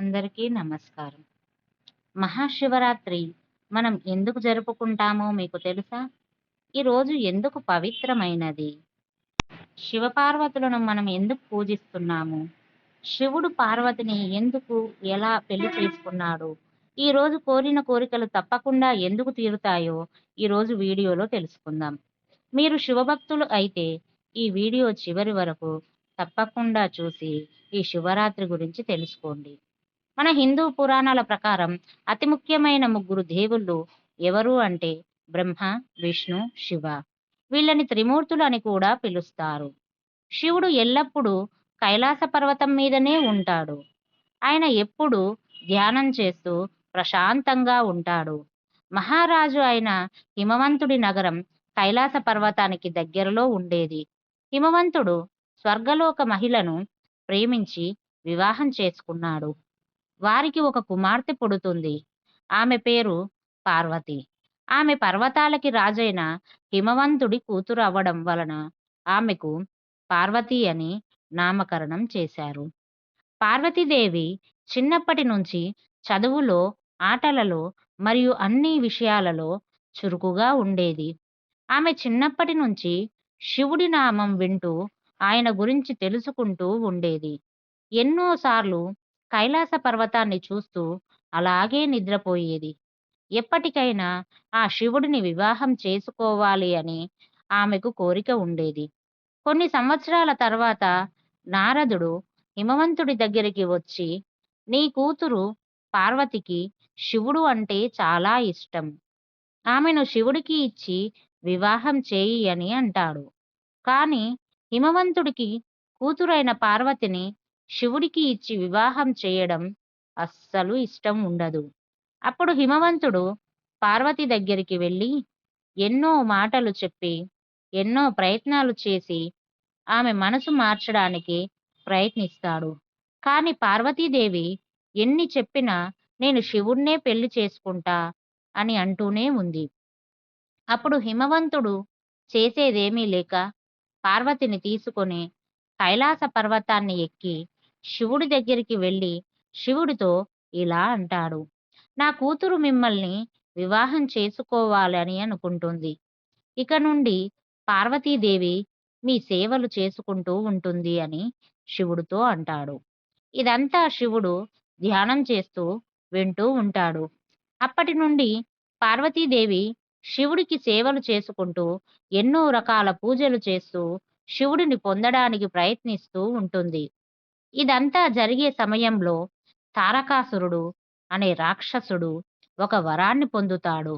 అందరికీ నమస్కారం. మహాశివరాత్రి మనం ఎందుకు జరుపుకుంటామో మీకు తెలుసా? ఈరోజు ఎందుకు పవిత్రమైనది? శివపార్వతులను మనం ఎందుకు పూజిస్తున్నాము? శివుడు పార్వతిని ఎందుకు ఎలా పెళ్ళి చేసుకున్నాడు? ఈరోజు కోరిన కోరికలు తప్పకుండా ఎందుకు తీరుతాయో ఈరోజు వీడియోలో తెలుసుకుందాం. మీరు శివభక్తులు అయితే ఈ వీడియో చివరి వరకు తప్పకుండా చూసి ఈ శివరాత్రి గురించి తెలుసుకోండి. మన హిందూ పురాణాల ప్రకారం అతి ముఖ్యమైన ముగ్గురు దేవుళ్ళు ఎవరు అంటే బ్రహ్మ విష్ణు శివ. వీళ్ళని త్రిమూర్తులు అని కూడా పిలుస్తారు. శివుడు ఎల్లప్పుడూ కైలాస పర్వతం మీదనే ఉంటాడు. ఆయన ఎప్పుడు ధ్యానం చేస్తూ ప్రశాంతంగా ఉంటాడు. మహారాజు అయిన హిమవంతుడి నగరం కైలాస పర్వతానికి దగ్గరలో ఉండేది. హిమవంతుడు స్వర్గలోక మహిళను ప్రేమించి వివాహం చేసుకున్నాడు. వారికి ఒక కుమార్తె పుడుతుంది. ఆమె పేరు పార్వతి. ఆమె పర్వతాలకి రాజైన హిమవంతుడి కూతురు అవ్వడం వలన ఆమెకు పార్వతి అని నామకరణం చేశారు. పార్వతీదేవి చిన్నప్పటి నుంచి చదువులో ఆటలలో మరియు అన్ని విషయాలలో చురుకుగా ఉండేది. ఆమె చిన్నప్పటి నుంచి శివుడి నామం వింటూ ఆయన గురించి తెలుసుకుంటూ ఉండేది. ఎన్నోసార్లు కైలాస పర్వతాన్ని చూస్తూ అలాగే నిద్రపోయేది. ఎప్పటికైనా ఆ శివుడిని వివాహం చేసుకోవాలి అని ఆమెకు కోరిక ఉండేది. కొన్ని సంవత్సరాల తర్వాత నారదుడు హిమవంతుడి దగ్గరికి వచ్చి నీ కూతురు పార్వతికి శివుడు అంటే చాలా ఇష్టం. ఆమెను శివుడికి ఇచ్చి వివాహం చేయి అని అంటాడు. కానీ హిమవంతుడికి కూతురైన పార్వతిని శివుడికి ఇచ్చి వివాహం చేయడం అస్సలు ఇష్టం ఉండదు. అప్పుడు హిమవంతుడు పార్వతి దగ్గరికి వెళ్ళి ఎన్నో మాటలు చెప్పి ఎన్నో ప్రయత్నాలు చేసి ఆమె మనసు మార్చడానికి ప్రయత్నిస్తాడు. కానీ పార్వతీదేవి ఎన్ని చెప్పినా నేను శివుణ్ణే పెళ్ళి చేసుకుంటా అని అంటూనే ఉంది. అప్పుడు హిమవంతుడు చేసేదేమీ లేక పార్వతిని తీసుకొని కైలాస పర్వతాన్ని ఎక్కి శివుడి దగ్గరికి వెళ్ళి శివుడితో ఇలా అంటాడు నా కూతురు మిమ్మల్ని వివాహం చేసుకోవాలని అనుకుంటుంది. ఇక నుండి పార్వతీదేవి మీ సేవలు చేసుకుంటూ ఉంటుంది అని శివుడితో అంటాడు. ఇదంతా శివుడు ధ్యానం చేస్తూ వింటూ ఉంటాడు. అప్పటి నుండి పార్వతీదేవి శివుడికి సేవలు చేసుకుంటూ ఎన్నో రకాల పూజలు చేస్తూ శివుడిని పొందడానికి ప్రయత్నిస్తూ ఉంటుంది. ఇదంతా జరిగే సమయంలో తారకాసురుడు అనే రాక్షసుడు ఒక వరాన్ని పొందుతాడు.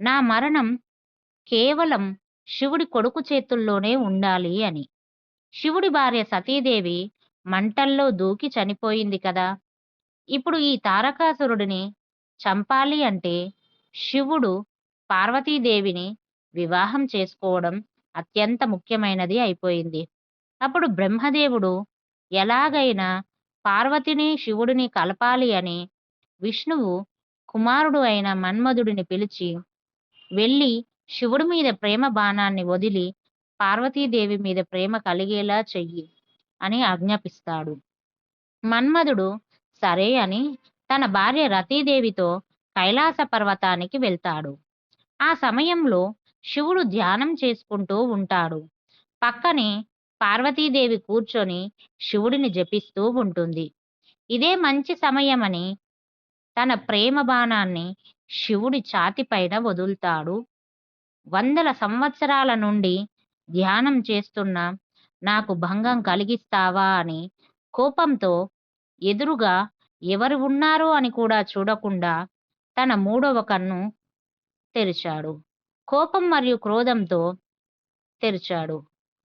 నా మరణం కేవలం శివుడి కొడుకు చేతుల్లోనే ఉండాలి అని. శివుడి భార్య సతీదేవి మంటల్లో దూకి చనిపోయింది కదా. ఇప్పుడు ఈ తారకాసురుడిని చంపాలి అంటే శివుడు పార్వతీదేవిని వివాహం చేసుకోవడం అత్యంత ముఖ్యమైనది అయిపోయింది. అప్పుడు బ్రహ్మదేవుడు ఎలాగైనా పార్వతిని శివుడిని కలపాలి అని విష్ణువు కుమారుడు అయిన మన్మధుడిని పిలిచి వెళ్ళి శివుడి మీద ప్రేమ బాణాన్ని వదిలి పార్వతీదేవి మీద ప్రేమ కలిగేలా చెయ్యి అని ఆజ్ఞాపిస్తాడు. మన్మధుడు సరే అని తన భార్య రతీదేవితో కైలాస పర్వతానికి వెళ్తాడు. ఆ సమయంలో శివుడు ధ్యానం చేసుకుంటూ ఉంటాడు. పక్కనే పార్వతీదేవి కూర్చొని శివుడిని జపిస్తూ ఉంటుంది. ఇదే మంచి సమయమని తన ప్రేమ బాణాన్ని శివుడి ఛాతిపైన వదులుతాడు. వందల సంవత్సరాల నుండి ధ్యానం చేస్తున్న నాకు భంగం కలిగిస్తావా అని కోపంతో ఎదురుగా ఎవరు ఉన్నారో అని కూడా చూడకుండా తన మూడవ కన్ను తెరిచాడు. కోపం మరియు క్రోధంతో తెరిచాడు.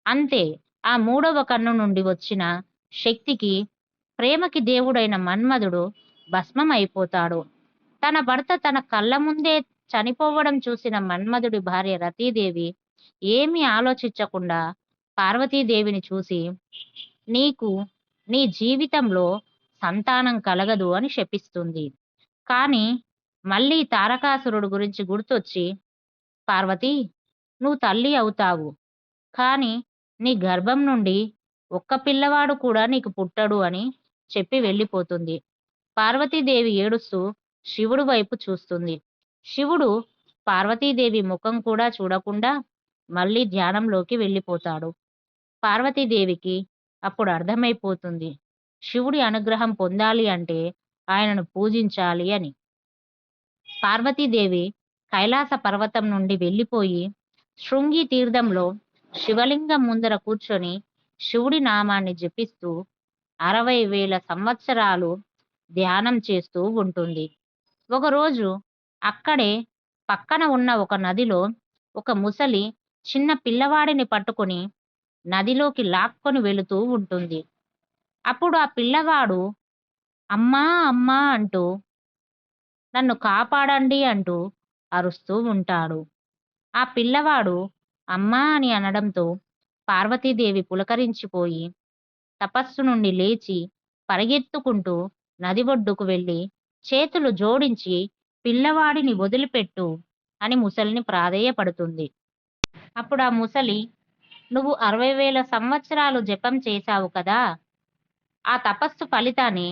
అంతే ఆ మూడవ కన్ను నుండి వచ్చిన శక్తికి ప్రేమకి దేవుడైన మన్మధుడు భస్మం అయిపోతాడు తన భర్త తన కళ్ళ ముందే చనిపోవడం చూసిన మన్మధుడి భార్య రతీదేవి ఏమీ ఆలోచించకుండా పార్వతీదేవిని చూసి నీకు నీ జీవితంలో సంతానం కలగదు అని శపిస్తుంది. కానీ మళ్ళీ తారకాసురుడు గురించి గుర్తొచ్చి పార్వతి నువ్వు తల్లి అవుతావు. కానీ నీ గర్భం నుండి ఒక్క పిల్లవాడు కూడా నీకు పుట్టడు అని చెప్పి వెళ్ళిపోతుంది. పార్వతీదేవి ఏడుస్తూ శివుడు వైపు చూస్తుంది. శివుడు పార్వతీదేవి ముఖం కూడా చూడకుండా మళ్ళీ ధ్యానంలోకి వెళ్ళిపోతాడు. పార్వతీదేవికి అప్పుడు అర్థమైపోతుంది. శివుడి అనుగ్రహం పొందాలి అంటే ఆయనను పూజించాలి అని. పార్వతీదేవి కైలాస పర్వతం నుండి వెళ్ళిపోయి శృంగి తీర్థంలో శివలింగం ముందర కూర్చొని శివుడి నామాన్ని జపిస్తూ అరవై వేల సంవత్సరాలు ధ్యానం చేస్తూ ఉంటుంది. ఒకరోజు అక్కడే పక్కన ఉన్న ఒక నదిలో ఒక ముసలి చిన్న పిల్లవాడిని పట్టుకొని నదిలోకి లాక్కొని వెళుతూ ఉంటుంది. అప్పుడు ఆ పిల్లవాడు అమ్మా అమ్మా అంటూ నన్ను కాపాడండి అంటూ అరుస్తూ ఉంటాడు. ఆ పిల్లవాడు అమ్మా అని అనడంతో పార్వతీదేవి పులకరించిపోయి తపస్సు నుండి లేచి పరిగెత్తుకుంటూ నది ఒడ్డుకు వెళ్ళి చేతులు జోడించి పిల్లవాడిని వదిలిపెట్టు అని ముసలిని ప్రాధేయపడుతుంది. అప్పుడు ఆ ముసలి నువ్వు అరవై వేల సంవత్సరాలు జపం చేశావు కదా ఆ తపస్సు ఫలితాన్ని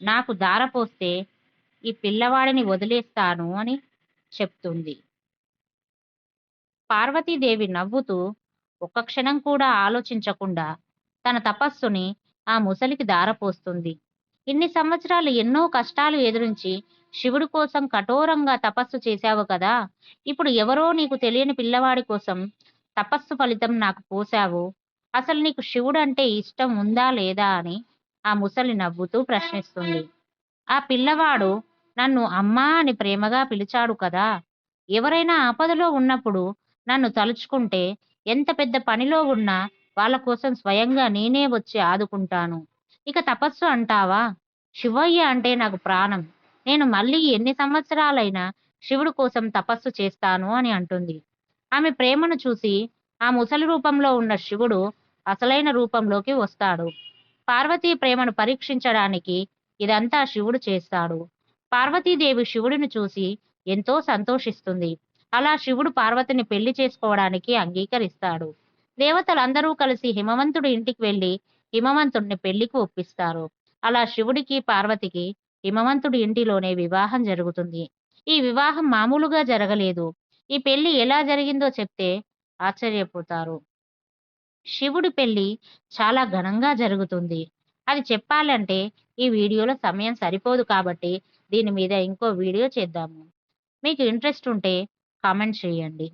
నాకు దారపోస్తే ఈ పిల్లవాడిని వదిలేస్తాను అని చెప్తుంది. పార్వతీదేవి నవ్వుతూ ఒక్క క్షణం కూడా ఆలోచించకుండా తన తపస్సుని ఆ ముసలికి దారపోస్తుంది. ఇన్ని సంవత్సరాలు ఎన్నో కష్టాలు ఎదురించి శివుడి కోసం కఠోరంగా తపస్సు చేశావు కదా ఇప్పుడు ఎవరో నీకు తెలియని పిల్లవాడి కోసం తపస్సు ఫలితం నాకు పోశావు. అసలు నీకు శివుడు అంటే ఇష్టం ఉందా లేదా అని ఆ ముసలి నవ్వుతూ ప్రశ్నిస్తుంది. ఆ పిల్లవాడు నన్ను అమ్మా అని ప్రేమగా పిలిచాడు కదా ఎవరైనా ఆపదలో ఉన్నప్పుడు నన్ను తలుచుకుంటే ఎంత పెద్ద పనిలో ఉన్నా వాళ్ళ కోసం స్వయంగా నేనే వచ్చి ఆదుకుంటాను. ఇక తపస్సు అంటావా? శివయ్య అంటే నాకు ప్రాణం. నేను మళ్ళీ ఎన్ని సంవత్సరాలైనా శివుడు కోసం తపస్సు చేస్తాను అని అంటుంది. ఆమె ప్రేమను చూసి ఆ ముసలి రూపంలో ఉన్న శివుడు అసలైన రూపంలోకి వస్తాడు. పార్వతీ ప్రేమను పరీక్షించడానికి ఇదంతా శివుడు చేస్తాడు. పార్వతీదేవి శివుడిని చూసి ఎంతో సంతోషిస్తుంది. అలా శివుడు పార్వతిని పెళ్ళి చేసుకోవడానికి అంగీకరిస్తాడు. దేవతలందరూ కలిసి హిమవంతుడి ఇంటికి వెళ్ళి హిమవంతుడిని పెళ్ళికి ఒప్పిస్తారు. అలా శివుడికి పార్వతికి హిమవంతుడి ఇంటిలోనే వివాహం జరుగుతుంది. ఈ వివాహం మామూలుగా జరగలేదు. ఈ పెళ్ళి ఎలా జరిగిందో చెప్తే ఆశ్చర్యపోతారు. శివుడి పెళ్ళి చాలా ఘనంగా జరుగుతుంది. అది చెప్పాలంటే ఈ వీడియోలో సమయం సరిపోదు కాబట్టి దీని మీద ఇంకో వీడియో చేద్దాము. మీకు ఇంట్రెస్ట్ ఉంటే కామెంట్ చేయండి.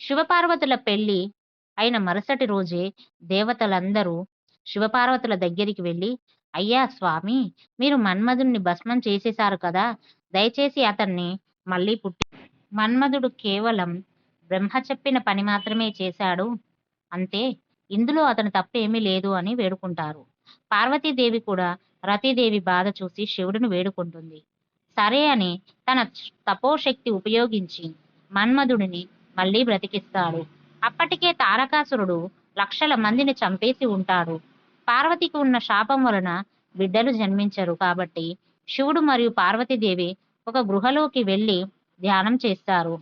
శివపార్వతుల పెళ్ళి అయిన మరుసటి రోజే దేవతలందరూ శివపార్వతుల దగ్గరికి వెళ్ళి అయ్యా స్వామి మీరు మన్మధుణ్ణి భస్మం చేసేశారు కదా దయచేసి అతన్ని మళ్ళీ పుట్టి మన్మధుడు కేవలం బ్రహ్మ చెప్పిన పని మాత్రమే చేశాడు. అంతే ఇందులో అతని తప్పేమీ లేదు అని వేడుకుంటారు. పార్వతీదేవి కూడా రతీదేవి బాధ చూసి శివుడిని వేడుకుంటుంది. సరే అని తన తపోశక్తి ఉపయోగించి మన్మధుడిని మళ్ళీ బ్రతికిస్తాడు. అప్పటికే తారకాసురుడు లక్షల మందిని చంపేసి ఉంటాడు. పార్వతికి ఉన్న శాపం వలన బిడ్డలు జన్మించరు కాబట్టి శివుడు మరియు పార్వతీదేవి ఒక గృహలోకి వెళ్ళి ధ్యానం చేస్తారు.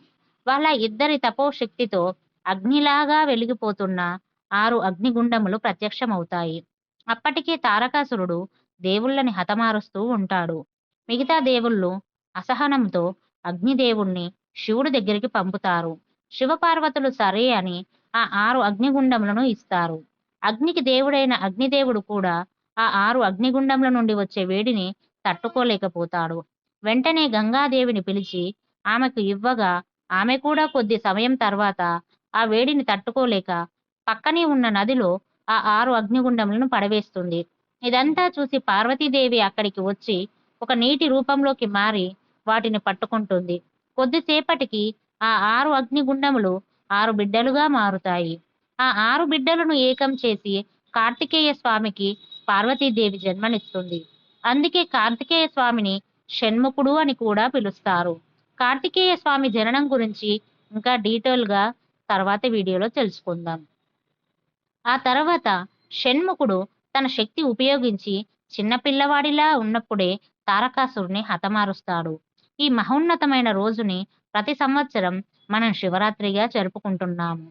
వాళ్ళ ఇద్దరి తపోశక్తితో అగ్నిలాగా వెలిగిపోతున్న ఆరు అగ్నిగుండములు ప్రత్యక్షమవుతాయి. అప్పటికే తారకాసురుడు దేవుళ్ళని హతమారుస్తూ ఉంటాడు. మిగతా దేవుళ్ళు అసహనంతో అగ్నిదేవుణ్ణి శివుడి దగ్గరికి పంపుతారు. శివపార్వతులు సరే అని ఆ ఆరు అగ్నిగుండములను ఇస్తారు. అగ్నికి దేవుడైన అగ్నిదేవుడు కూడా ఆ ఆరు అగ్నిగుండముల నుండి వచ్చే వేడిని తట్టుకోలేకపోతాడు. వెంటనే గంగాదేవిని పిలిచి ఆమెకు ఇవ్వగా ఆమె కూడా కొద్ది సమయం తర్వాత ఆ వేడిని తట్టుకోలేక పక్కనే ఉన్న నదిలో ఆ ఆరు అగ్నిగుండములను పడవేస్తుంది. ఇదంతా చూసి పార్వతీదేవి అక్కడికి వచ్చి ఒక నీటి రూపంలోకి మారి వాటిని పట్టుకుంటుంది. కొద్దిసేపటికి ఆ ఆరు అగ్నిగుండములు ఆరు బిడ్డలుగా మారుతాయి. ఆ ఆరు బిడ్డలను ఏకం చేసి కార్తికేయ స్వామికి పార్వతీదేవి జన్మనిస్తుంది. అందుకే కార్తికేయ స్వామిని షణ్ముఖుడు అని కూడా పిలుస్తారు. కార్తికేయ స్వామి జననం గురించి ఇంకా డీటెయిల్గా తర్వాత వీడియోలో తెలుసుకుందాం. ఆ తర్వాత షణ్ముఖుడు తన శక్తి ఉపయోగించి చిన్నపిల్లవాడిలా ఉన్నప్పుడే తారకాసురుని హతమారుస్తాడు. ఈ మహోన్నతమైన రోజుని ప్రతి సంవత్సరం మనం శివరాత్రిగా జరుపుకుంటున్నాము.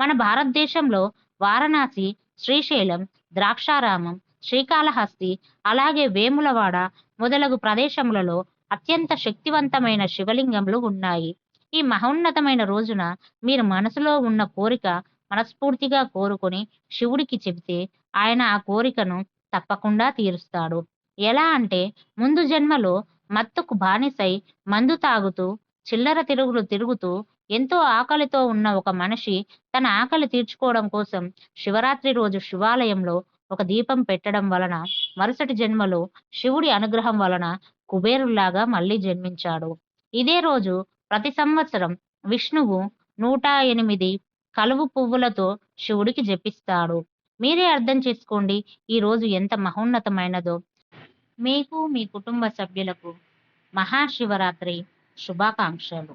మన భారతదేశంలో వారణాసి శ్రీశైలం ద్రాక్షారామం శ్రీకాళహస్తి అలాగే వేములవాడ మొదలగు ప్రదేశములలో అత్యంత శక్తివంతమైన శివలింగములు ఉన్నాయి. ఈ మహోన్నతమైన రోజున మీరు మనసులో ఉన్న కోరిక మనస్ఫూర్తిగా కోరుకొని శివుడికి చెబితే ఆయన ఆ కోరికను తప్పకుండా తీరుస్తాడు. ఎలా అంటే ముందు జన్మలో మత్తుకు బానిసై మందు తాగుతూ చిల్లర తిరుగులు తిరుగుతూ ఎంతో ఆకలితో ఉన్న ఒక మనిషి తన ఆకలి తీర్చుకోవడం కోసం శివరాత్రి రోజు శివాలయంలో ఒక దీపం పెట్టడం వలన మరుసటి జన్మలో శివుడి అనుగ్రహం వలన కుబేరుల్లాగా మళ్ళీ జన్మించాడు. ఇదే రోజు ప్రతి సంవత్సరం విష్ణువు నూట ఎనిమిది కలువు పువ్వులతో శివుడికి జపిస్తాడు. మీరే అర్థం చేసుకోండి ఈ రోజు ఎంత మహోన్నతమైనదో. మీకు మీ కుటుంబ సభ్యులకు మహాశివరాత్రి శుభాకాంక్షలు.